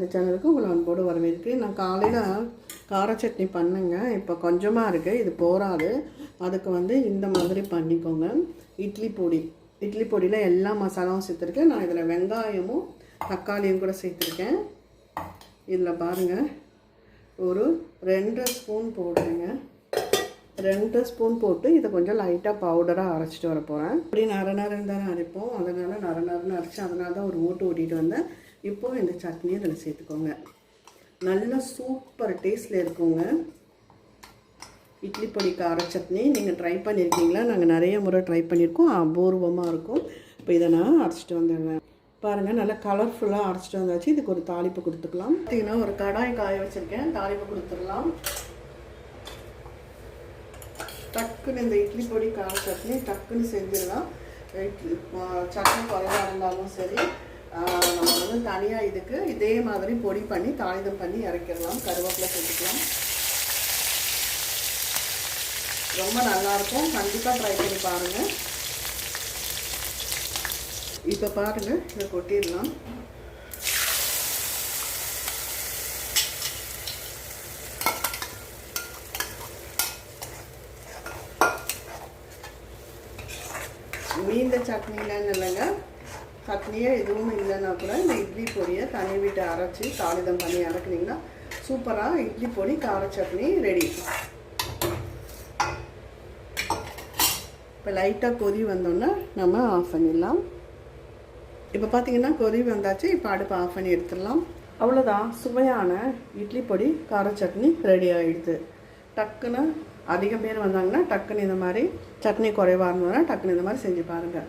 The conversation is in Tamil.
இந்த சேனலுக்கு உங்களை அன்போடு வரவேற்கிறேன். நான் காலையில் கார சட்னி பண்ணுங்க. இப்போ கொஞ்சமாக இருக்குது இது போராது அதுக்கு வந்து இந்த மாதிரி பண்ணிக்கோங்க. இட்லி பொடி. இட்லி பொடியில் எல்லா மசாலாவும் சேர்த்துருக்கேன். நான் இதில் வெங்காயமும் தக்காளியும் கூட சேர்த்துருக்கேன். இதில் பாருங்கள் ஒரு ரெண்டு ஸ்பூன் போடுறேங்க. ரெண்டு ஸ்பூன் போட்டு இதை கொஞ்சம் லைட்டாக பவுடராக அரைச்சிட்டு வர போகிறேன் இப்படி நர நரன்னு தானே அரைப்போம். அதனால் நர நரன்னு அரைச்சி அதனால தான் ஒரு ஓட்டு ஓட்டிகிட்டு வந்தேன். இப்போது இந்த சட்னியை இதில் சேர்த்துக்கோங்க. நல்லா சூப்பர் டேஸ்ட்டில் இருக்குங்க. இட்லி பொடி கார சட்னி நீங்கள் ட்ரை பண்ணியிருக்கீங்களா நாங்கள் நிறைய முறை ட்ரை பண்ணியிருக்கோம் அபூர்வமாக இருக்கும். இப்போ இதை நான் அரைச்சிட்டு வந்துடுவேன் பாருங்கள் நல்லா கலர்ஃபுல்லாக அரைச்சிட்டு வந்தாச்சு. இதுக்கு ஒரு தாளிப்பு கொடுத்துக்கலாம். பார்த்தீங்கன்னா ஒரு கடாய் காய வச்சுருக்கேன். தாளிப்பு கொடுத்துடலாம். டக்குன்னு இந்த இட்லி பொடி கார சட்னி டக்குன்னு செஞ்சிடலாம். இட்லி சட்னி குறைவா இருந்தாலும் சரி. நம்ம வந்து தனியாக இதுக்கு இதே மாதிரி பொடி பண்ணி தாளிதம் பண்ணி இறக்கிடலாம். கருவேப்பிலை சேர்த்துக்கலாம். ரொம்ப நல்லாயிருக்கும் கண்டிப்பாக ட்ரை பண்ணி பாருங்கள் இப்போ பாருங்கள் இதை கொட்டிடலாம். மீந்த சட்னிலன்னு இல்லைங்க. சட்னியே எதுவும் இல்லைன்னா கூட இந்த இட்லி பொடியை தனி வீட்டை அரைச்சி தாளிதம் பண்ணி இறக்குனீங்கன்னா சூப்பராக இட்லி பொடி கார சட்னி ரெடி. இப்போ லைட்டாக கொதி வந்தோன்னே நம்ம ஆஃப் பண்ணிடலாம். இப்போ பார்த்தீங்கன்னா கொதி வந்தாச்சு இப்போ அடுப்பு ஆஃப் பண்ணி எடுத்துடலாம். அவ்வளோதான் சுவையான இட்லி பொடி கார சட்னி ரெடி ஆகிடுது டக்குன்னு அதிகம் பேர் வந்தாங்கன்னா டக்குன்னு இந்த மாதிரி சட்னி குறைவாக இருந்ததுன்னா டக்குன்னு இந்த மாதிரி செஞ்சு பாருங்கள்